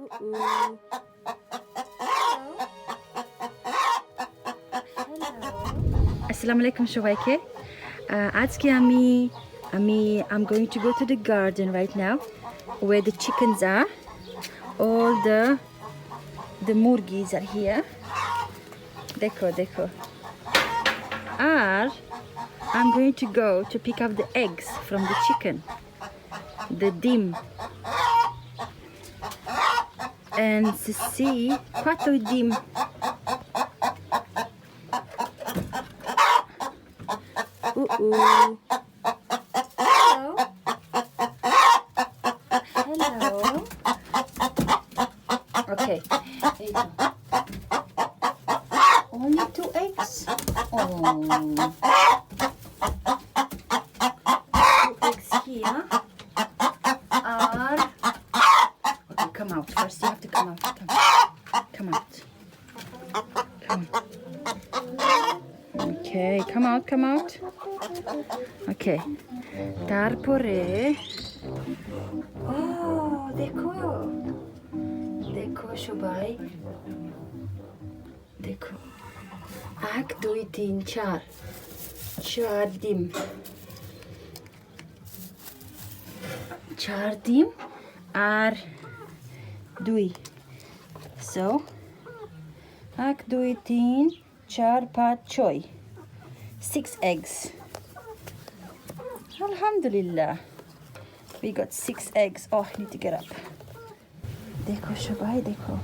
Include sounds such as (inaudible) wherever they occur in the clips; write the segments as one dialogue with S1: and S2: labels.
S1: Hello. আসসালামু আলাইকুম সবাইকে আহ, আজকে আমি আমি I'm going to go to the garden right now where the chickens are all the the মুরগিজ are here দেখো দেখো আর I'm going to go to pick up the eggs from the chicken the ডিম and C, 4 dim. Uh -oh. Hello? Hello? Okay. Only two eggs? Oh. Have to come out. Come, come out. Okay, come out, come out. Okay. তারপরে ও দেখো দেখো সবাই দেখো এক দুই তিন চার চার ডিম চার ডিম আর দুই সো এক দুই তিন চার পাঁচ ছয় six eggs. Alhamdulillah. We got six eggs. Oh, I need to get up. Dekho Shabai, dekho.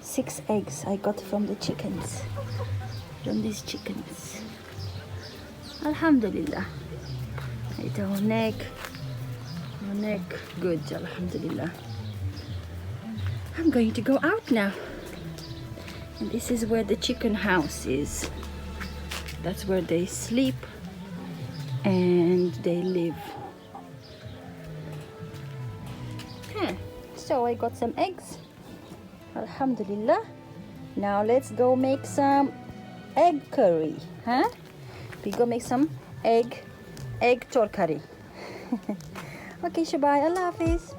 S1: Six eggs I got from the chickens. From these chickens. Alhamdulillah. এটা অনেক অনেক good Alhamdulillah. I'm going to go out now. And this is where the chicken house is. That's where they sleep and they live. Okay, so I got some eggs. Alhamdulillah. Now let's go make some egg curry, huh? We go make some egg egg torkari. (laughs) okay, Shabai, Allah Hafiz.